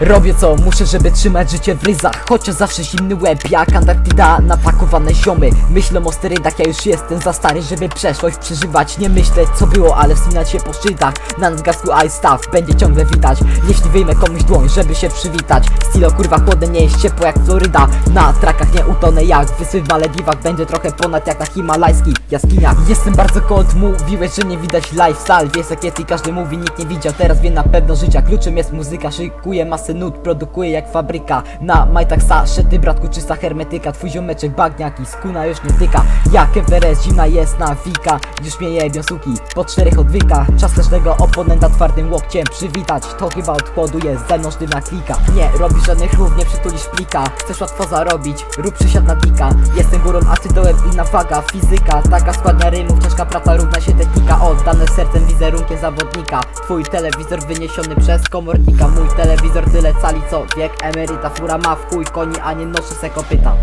Robię co muszę, żeby trzymać życie w ryzach. Chociaż zawsze zimny łeb, jak Antarktyda Napakowane ziomy. Myślę o sterydach, ja już jestem za stary Żeby przeszłość przeżywać. Nie myśleć co było, ale wspinać się po szczytach. Na nadgarstku ice staff będzie ciągle widać Jeśli wyjmę komuś dłoń, żeby się przywitać. Stilo kurwa chłodne nie jest ciepło jak Floryda. Na trakach nie utonę jak Wysy w Malediwach. Będzie trochę ponad jak na himalajskich jaskiniach. Jestem bardzo cold, mówiłeś, że nie widać lifestyle. Wiesz jak jest i każdy mówi, nikt nie widział. Teraz wie na pewno życia, kluczem jest muzyka. Szykuję masę nut, produkuję jak fabryka. Na majtaksa, szety bratku, czysta hermetyka. Twój ziomeczek bagniaki, skuna już nie tyka. Jak Everest, zimna jest nawika Już mnie jebią suki, po czterech odwykach Czas każdego oponenta twardym łokciem przywitać. To chyba od chłodu jest sztywna klika. Nie robisz żadnych rów, nie przytulisz plika. Chcesz łatwo zarobić, rób przysiad na dika Jestem górą, a ty inna waga. Fizyka, taka składnia rymów Ciężka praca równa się technika. Oddane sercem wizerunkiem zawodnika. Twój telewizor wyniesiony przez komornika. Mój telewizor tyle cali co. Wiek emeryta Fura ma w chuj koni, a nie noszę se kopyta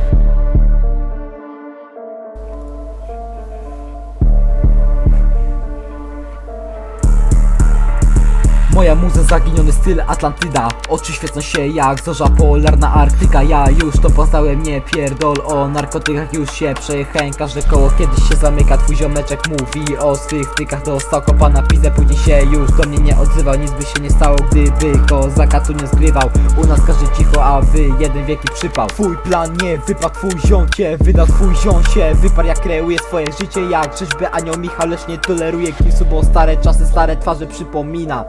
Moja muza zaginiony styl Atlantyda Oczy świecą się jak zorza polarna Arktyka. Ja już to poznałem, nie pierdol O narkotykach już się przejechałem Każde koło kiedyś się zamyka. Twój ziomeczek mówi o swych tykach Dostał kopa na pizdę, później się już do mnie nie odzywał. Nic by się nie stało, gdyby kozaka tu nie zgrywał. U nas każdy cicho, a wy jeden wielki przypał. Twój plan nie wypadł, twój ziom cię wydał. Twój ziom się wyparł jak kreuje swoje życie. Jak rzeźby anioł Michał, lecz nie toleruje kisu Bo stare czasy, stare twarze przypomina